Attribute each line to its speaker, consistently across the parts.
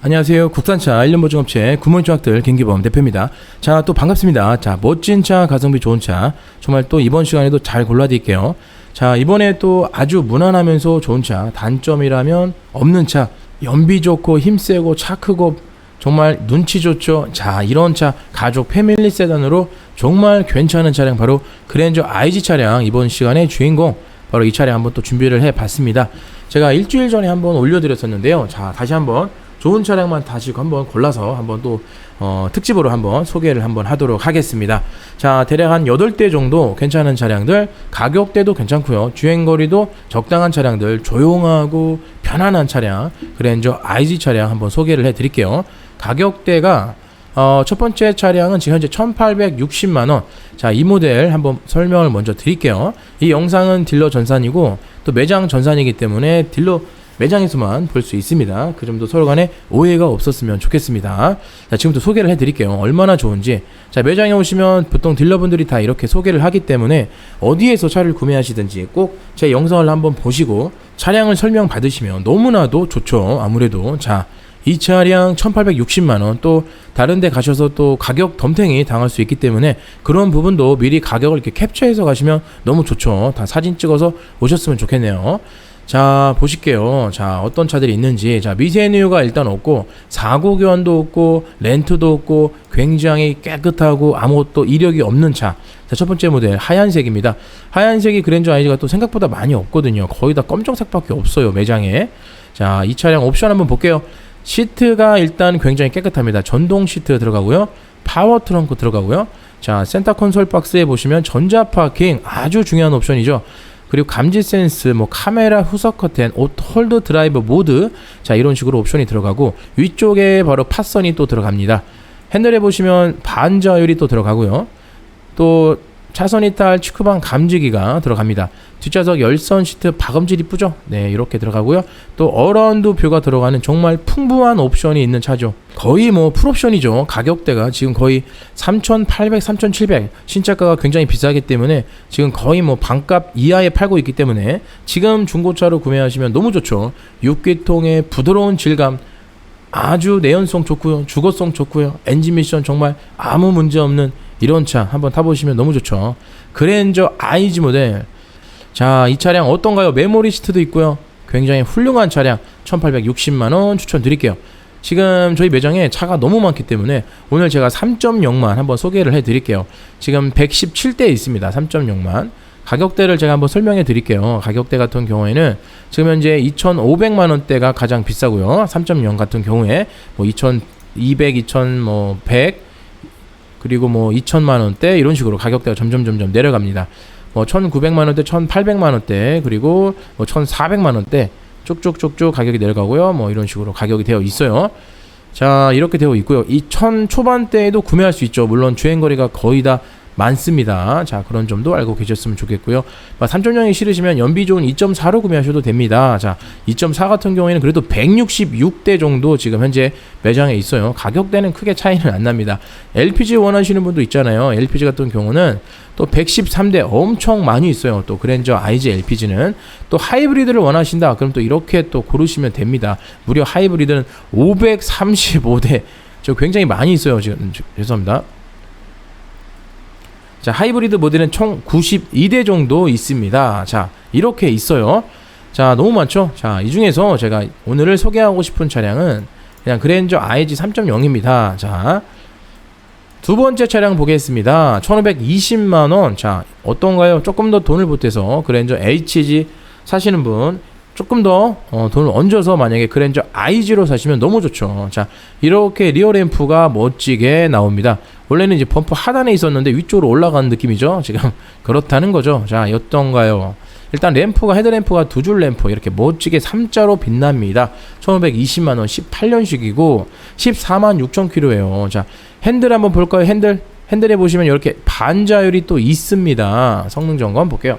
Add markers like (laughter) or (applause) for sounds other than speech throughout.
Speaker 1: 안녕하세요. 국산차 1년 보증업체 구몬조학들 김기범 대표입니다. 자, 또 반갑습니다. 자, 멋진 차, 가성비 좋은 차. 정말 또 이번 시간에도 잘 골라드릴게요. 자, 이번에 또 아주 무난하면서 좋은 차. 단점이라면 없는 차. 연비 좋고 힘 세고 차 크고 정말 눈치 좋죠. 자, 이런 차 가족 패밀리 세단으로 정말 괜찮은 차량 바로 그랜저 IG 차량 이번 시간의 주인공 바로 이 차량 한번 또 준비를 해 봤습니다. 제가 일주일 전에 한번 올려드렸었는데요. 자, 다시 한번 좋은 차량만 다시 한번 골라서 한번 또 어, 특집으로 한번 소개를 한번 하도록 하겠습니다. 자, 대략 한 8대 정도 괜찮은 차량들, 가격대도 괜찮고요. 주행거리도 적당한 차량들, 조용하고 편안한 차량, 그랜저 IG 차량 한번 소개를 해 드릴게요. 가격대가 어, 첫 번째 차량은 지금 현재 1860만 원. 자, 이 모델 한번 설명을 먼저 드릴게요. 이 영상은 딜러 전산이고 또 매장 전산이기 때문에 딜러 매장에서만 볼 수 있습니다. 그 점도 서로 간에 오해가 없었으면 좋겠습니다. 자, 지금부터 소개를 해드릴게요. 얼마나 좋은지. 자, 매장에 오시면 보통 딜러분들이 다 이렇게 소개를 하기 때문에 어디에서 차를 구매하시든지 꼭 제 영상을 한번 보시고 차량을 설명 받으시면 너무나도 좋죠. 아무래도. 자, 이 차량 1860만원 또 다른 데 가셔서 또 가격 덤탱이 당할 수 있기 때문에 그런 부분도 미리 가격을 이렇게 캡처해서 가시면 너무 좋죠. 다 사진 찍어서 오셨으면 좋겠네요. 자 보실게요. 자 어떤 차들이 있는지. 자 미세누유가 일단 없고 사고 교환도 없고 렌트도 없고 굉장히 깨끗하고 아무것도 이력이 없는 차 자 첫 번째 모델 하얀색입니다. 하얀색이 그랜저 아이즈가 또 생각보다 많이 없거든요. 거의 다 검정색밖에 없어요 매장에. 자 이 차량 옵션 한번 볼게요. 시트가 일단 굉장히 깨끗합니다. 전동 시트 들어가고요. 파워 트렁크 들어가고요. 자 센터 콘솔 박스에 보시면 전자 파킹 아주 중요한 옵션이죠 그리고 감지 센스, 뭐 카메라 후석 커튼, 홀드 드라이브 모드 자 이런 식으로 옵션이 들어가고 위쪽에 바로 팟선이 또 들어갑니다. 핸들에 보시면 반자율이 또 들어가고요. 또 차선 이탈 치크방 감지기가 들어갑니다. 뒷좌석 열선 시트 박음질 이쁘죠? 네, 이렇게 들어가고요. 또 어라운드 뷰가 들어가는 정말 풍부한 옵션이 있는 차죠. 거의 뭐 풀옵션이죠. 가격대가 지금 거의 3,800, 3,700 신차가가 굉장히 비싸기 때문에 지금 거의 뭐 반값 이하에 팔고 있기 때문에 지금 중고차로 구매하시면 너무 좋죠. 6기통의 부드러운 질감 아주 내연성 좋고요. 주거성 좋고요. 엔진 미션 정말 아무 문제 없는 이런 차 한번 타보시면 너무 좋죠. 그랜저 아이즈 모델. 자, 이 차량 어떤가요? 메모리 시트도 있고요. 굉장히 훌륭한 차량 1860만 원 추천드릴게요. 지금 저희 매장에 차가 너무 많기 때문에 오늘 제가 3.0만 한번 소개를 해 드릴게요. 지금 117대 있습니다. 3.0만. 가격대를 제가 한번 설명해 드릴게요. 가격대 같은 경우에는 지금 현재 2,500만 원대가 가장 비싸고요. 3.0 같은 경우에 뭐 2,200, 2,100뭐 그리고 뭐 2천만 원대 이런 식으로 가격대가 점점 점점 내려갑니다. 뭐 1,900만 원대, 1,800만 원대 그리고 뭐 1,400만 원대 쭉쭉쭉쭉 가격이 내려가고요. 뭐 이런 식으로 가격이 되어 있어요. 자 이렇게 되어 있고요. 이천 초반대에도 구매할 수 있죠. 물론 주행 거리가 거의 다 많습니다. 자, 그런 점도 알고 계셨으면 좋겠고요. 3.0이 싫으시면 연비 좋은 2.4로 구매하셔도 됩니다. 자, 2.4 같은 경우에는 그래도 166대 정도 지금 현재 매장에 있어요. 가격대는 크게 차이는 안 납니다. LPG 원하시는 분도 있잖아요. LPG 같은 경우는 또 113대 엄청 많이 있어요. 또 그랜저 IG LPG는 또 하이브리드를 원하신다. 그럼 또 이렇게 또 고르시면 됩니다. 무려 하이브리드는 535대 저 굉장히 많이 있어요. 지금 죄송합니다. 자, 하이브리드 모델은 총 92대 정도 있습니다. 자, 이렇게 있어요. 자, 너무 많죠? 자, 이 중에서 제가 오늘을 소개하고 싶은 차량은 그냥 그랜저 IG 3.0입니다. 자, 두 번째 차량 보겠습니다. 1520만원. 자, 어떤가요? 조금 더 돈을 보태서 그랜저 HG 사시는 분 조금 더 어, 돈을 얹어서 만약에 그랜저 IG로 사시면 너무 좋죠. 자, 이렇게 리어 램프가 멋지게 나옵니다. 원래는 이제 범퍼 하단에 있었는데 위쪽으로 올라가는 느낌이죠. 지금 (laughs) 그렇다는 거죠. 자, 어떤가요? 일단 램프가 헤드램프가 두 줄 램프 이렇게 멋지게 3자로 빛납니다. 1520만원 18년식이고 14만 6천 킬로예요. 자, 핸들 한번 볼까요? 핸들. 핸들에 보시면 이렇게 반자율이 또 있습니다. 성능 점검 볼게요.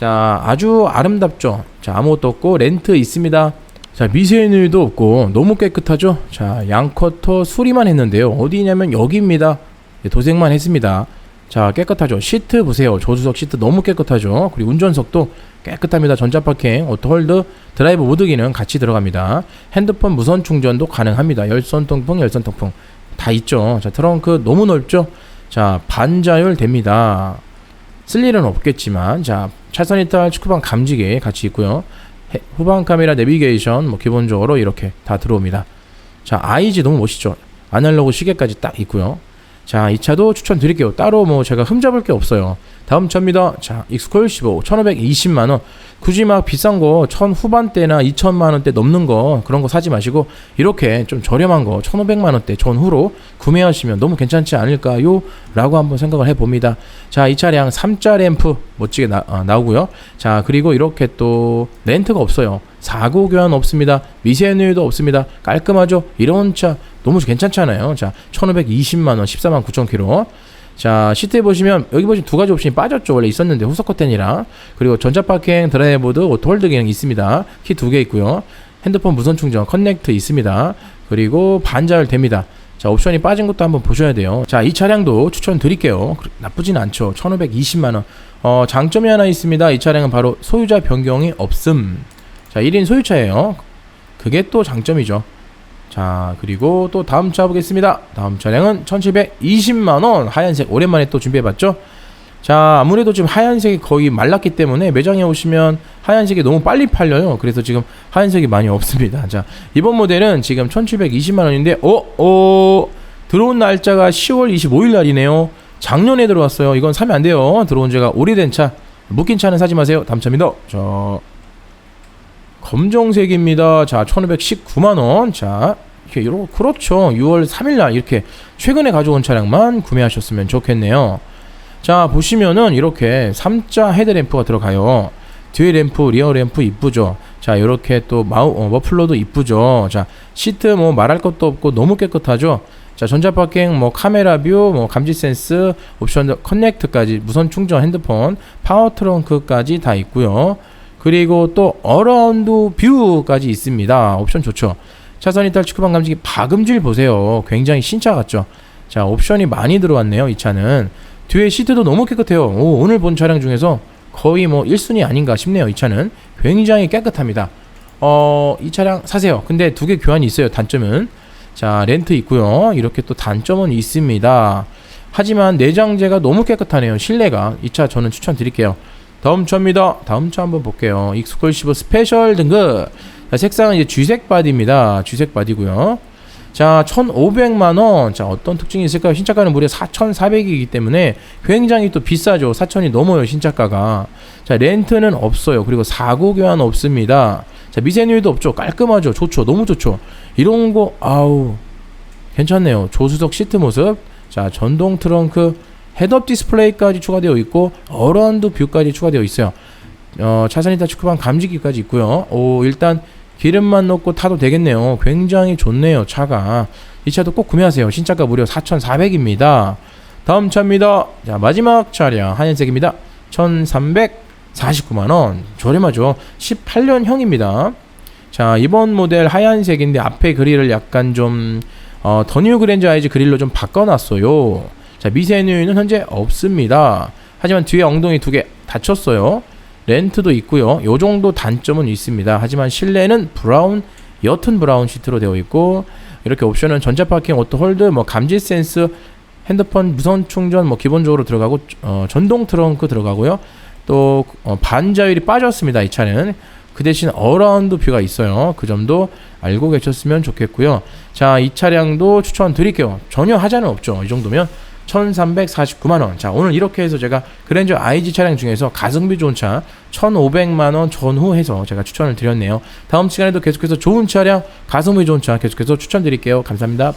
Speaker 1: 자, 아주 아름답죠. 자, 아무것도 없고 렌트 있습니다. 자, 미세누유도 없고 너무 깨끗하죠. 자, 양커터 수리만 했는데요. 어디냐면 여기입니다. 네, 도색만 했습니다. 자 깨끗하죠. 시트 보세요. 조수석 시트 너무 깨끗하죠. 그리고 운전석도 깨끗합니다. 전자 파킹, 오토홀드, 드라이브 모드 기능 같이 들어갑니다. 핸드폰 무선 충전도 가능합니다. 열선 통풍, 열선 통풍 다 있죠. 자 트렁크 너무 넓죠. 자 반자율 됩니다. 쓸 일은 없겠지만 자 차선 이탈 축구방 감지기 같이 있고요. 해- 후방 카메라 내비게이션 뭐 기본적으로 이렇게 다 들어옵니다. 자 아이지 너무 멋있죠. 아날로그 시계까지 딱 있고요. 자, 이 차도 추천드릴게요. 따로 뭐 제가 흠잡을 게 없어요. 다음 차입니다. 자, 익스콜 15, 1520만 원. 굳이 막 비싼 거, 천 후반대나 2천만 원대 넘는 거 그런 거 사지 마시고 이렇게 좀 저렴한 거, 1,500만 원대 전후로 구매하시면 너무 괜찮지 않을까요? 라고 한번 생각을 해 봅니다. 자, 이 차량 3자 램프 멋지게 나, 아, 나오고요. 자, 그리고 이렇게 또 렌트가 없어요. 사고 교환 없습니다. 미세누유도 없습니다. 깔끔하죠? 이런 차 너무 괜찮잖아요. 자, 1,520만 원, 14만 9천 킬로. 자, 시트에 보시면 여기 보시면 두 가지 옵션이 빠졌죠. 원래 있었는데 후석 커튼이랑 그리고 전자 파킹, 드라이브보드, 오토 홀드 기능 있습니다. 키 두 개 있고요. 핸드폰 무선 충전 커넥트 있습니다. 그리고 반자율 됩니다. 자, 옵션이 빠진 것도 한번 보셔야 돼요. 자, 이 차량도 추천드릴게요. 그- 나쁘진 않죠. 1,520만 원. 어, 장점이 하나 있습니다. 이 차량은 바로 소유자 변경이 없음. 자, 1인 소유차예요. 그게 또 장점이죠. 자, 그리고 또 다음 차 보겠습니다. 다음 차량은 1720만원 하얀색 오랜만에 또 준비해봤죠. 자, 아무래도 지금 하얀색이 거의 말랐기 때문에 매장에 오시면 하얀색이 너무 빨리 팔려요. 그래서 지금 하얀색이 많이 없습니다. 자, 이번 모델은 지금 1720만원인데, 어, 어, 들어온 날짜가 10월 25일 날이네요. 작년에 들어왔어요. 이건 사면 안 돼요. 들어온 지가 오래된 차. 묶인 차는 사지 마세요. 담차입니다. 자, 검정색입니다. 자, 1519만원. 자, 이렇게, 이러, 그렇죠. 6월 3일날 이렇게 최근에 가져온 차량만 구매하셨으면 좋겠네요. 자, 보시면은 이렇게 3자 헤드램프가 들어가요. 뒤에 램프, 리어 램프 이쁘죠. 자, 이렇게 또 마우, 어, 머플러도 이쁘죠. 자, 시트 뭐 말할 것도 없고 너무 깨끗하죠. 자, 전자 파킹, 뭐 카메라 뷰, 뭐 감지 센스, 옵션 커넥트까지 무선 충전 핸드폰, 파워 트렁크까지 다 있고요. 그리고 또 어라운드 뷰까지 있습니다. 옵션 좋죠. 차선 이탈 축구방 감지기 박음질 보세요. 굉장히 신차 같죠. 자, 옵션이 많이 들어왔네요. 이 차는 뒤에 시트도 너무 깨끗해요. 오, 오늘 본 차량 중에서 거의 뭐 1순위 아닌가 싶네요. 이 차는 굉장히 깨끗합니다. 어, 이 차량 사세요. 근데 두 개 교환이 있어요. 단점은 자, 렌트 있고요. 이렇게 또 단점은 있습니다. 하지만 내장재가 너무 깨끗하네요. 실내가 이 차 저는 추천드릴게요. 다음 차입니다. 다음 차 한번 볼게요. 익스클루시브 스페셜 등급. 자, 색상은 이제 쥐색 바디입니다. 쥐색 바디고요. 자, 1,500만 원. 자, 어떤 특징이 있을까요? 신차가는 무려 4,400이기 때문에 굉장히 또 비싸죠. 4,000이 넘어요, 신차가가. 자, 렌트는 없어요. 그리고 사고 교환 없습니다. 자, 미세누유도 없죠. 깔끔하죠. 좋죠. 너무 좋죠. 이런 거 아우 괜찮네요. 조수석 시트 모습. 자, 전동 트렁크 헤드업 디스플레이까지 추가되어 있고 어라운드 뷰까지 추가되어 있어요. 어, 차선 이탈 축구방 감지기까지 있고요. 오, 일단 기름만 넣고 타도 되겠네요. 굉장히 좋네요, 차가. 이 차도 꼭 구매하세요. 신차가 무려 4,400입니다. 다음 차입니다. 자, 마지막 차량 하얀색입니다. 1,349만 원. 저렴하죠. 18년형입니다. 자, 이번 모델 하얀색인데 앞에 그릴을 약간 좀 어, 더뉴 그랜저 아이즈 그릴로 좀 바꿔놨어요. 자, 미세누유는 현재 없습니다. 하지만 뒤에 엉덩이 두개 닫혔어요. 렌트도 있고요. 요 정도 단점은 있습니다. 하지만 실내는 브라운 옅은 브라운 시트로 되어 있고 이렇게 옵션은 전자 파킹, 오토 홀드, 뭐 감지 센스, 핸드폰 무선 충전 뭐 기본적으로 들어가고 어, 전동 트렁크 들어가고요. 또 어, 반자율이 빠졌습니다. 이 차는 그 대신 어라운드 뷰가 있어요. 그 점도 알고 계셨으면 좋겠고요. 자, 이 차량도 추천드릴게요. 전혀 하자는 없죠. 이 정도면 1349만 원. 자, 오늘 이렇게 해서 제가 그랜저 IG 차량 중에서 가성비 좋은 차 1500만 원 전후 해서 제가 추천을 드렸네요. 다음 시간에도 계속해서 좋은 차량, 가성비 좋은 차 계속해서 추천드릴게요. 감사합니다.